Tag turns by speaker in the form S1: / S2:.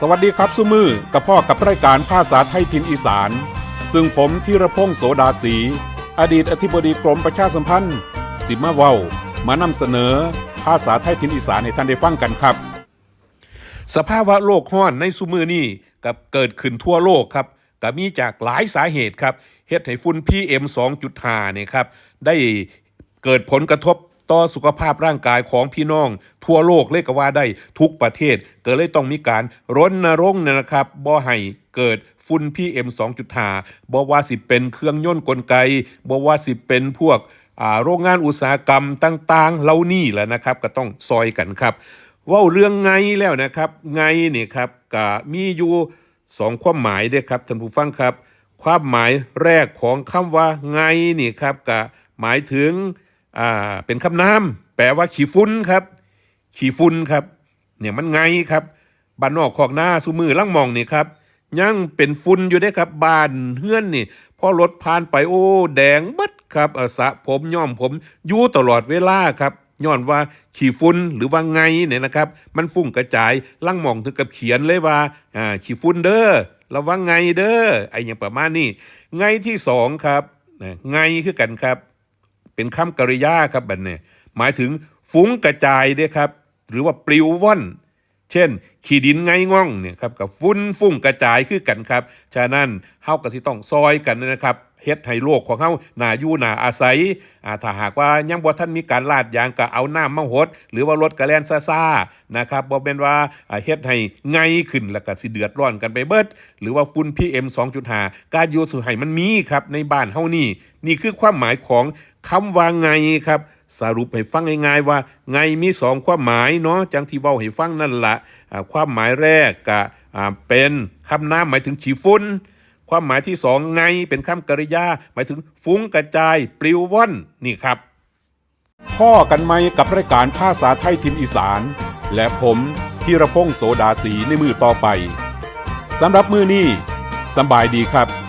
S1: สวัสดีครับสุมือกับพ่อกับรายการภาษาไทยถิ่นอีสาน ซึ่งผมธีรพงศ์โสดาสี อดีตอธิบดีกรมประชาสัมพันธ์ สิมาเว้ามานำเสนอ ภาษาไทยถิ่นอีสานให้ท่านได้ฟังกันครับ สภาวะโลกร้อนในสุมือนี่กับเกิดขึ้นทั่วโลกครับก็มีจากหลายสาเหตุครับเฮ็ดให้ฝุ่น PM 2.5เนี่ยครับได้เกิดผลกระทบ ต่อสุขภาพร่างกายของพี่น้อง ทั่วโลกเลยก็ว่าได้ทุกประเทศก็เลยต้องมีการรณรงค์นะครับบ่ให้เกิดฝุ่น PM 2.5บ่ว่าสิเป็นเครื่องยนต์กลไกบ่ว่าสิเป็นพวกอ่าโรงงานอุตสาหกรรมต่างๆเหล่านี้แหละนะครับก็ต้องซอยกันครับว่าเรื่องไงแล้วนะครับ ไงนี่ครับก็มีอยู่สองความหมายเด้อครับท่านผู้ฟังครับ ความหมายแรกของคำว่าไงนี่ครับก็หมายถึง อ่าเป็นคำนามแปลว่าขี้ฟุ้นครับ ขี้ฝุ่นครับ เนี่ยมันไงครับบ้านนอกขอกหน้าสุมือลังมองนี่ครับยังเป็นฝุ่นอยู่ได้ครับบ้านเฮือนนี่พอรถผ่านไปโอ้ แดงบัดครับอสะผมย้อมผมอยู่ตลอดเวลาครับย้อนว่าขี้ฝุ่นหรือว่าไงเนี่ยนะครับ มันฟุ้งกระจายลังมองถึงกับเขียนเลยว่าอ่าขี้ฝุ่นเด้อระวังไงเด้อไอ้อย่างประมาณนี้ไงที่สองครับไงคือกันครับ เป็นคำกริยาครับบัดเนี่ยหมายถึงฟุ้งกระจายเด้ครับ หรือว่าปลิวว่อน เช่น ขี้ดินไงง่องเนี่ยครับกับฟุ้นฟุ้งกระจายคือกันครับ ฉะนั้นเฮาก็สิต้องซอยกันนะครับเฮ็ดให้โลกของเฮาหนาอยู่หนาอาศัยอ่าถ้าหากว่ายังบ่ทันมีการลาดยางก็เอาน้ำมาหด หรือว่ารถกระแลนซ่าๆนะครับบ่เป็นว่าเฮ็ดให้ไงขึ้นแล้วก็สิเดือดร้อนกันไปเบิด หรือว่าฝุ่น PM 2.5การอยู่สู่ให้มันมีครับในบ้านเฮานี่ นี่คือความหมายของคำว่าไงครับ สรุปให้ฟังง่ายๆว่า ไงมีสองความหมายเนาะจังที่เว้าให้ฟังนั่นละอ่าความหมายแรกก็เป็นคำนามหมายถึงฉีฝุ่นความหมายที่สองไงเป็นคำกริยา หมายถึงฟุ้งกระจาย ปลิวว่อนนี่ครับพ่อกันไหมกับรายการภาษาไทยทินอีสาน และผมธีรพงศ์โสดาสีในมือต่อไปสำหรับมือนี้สบายดีครับ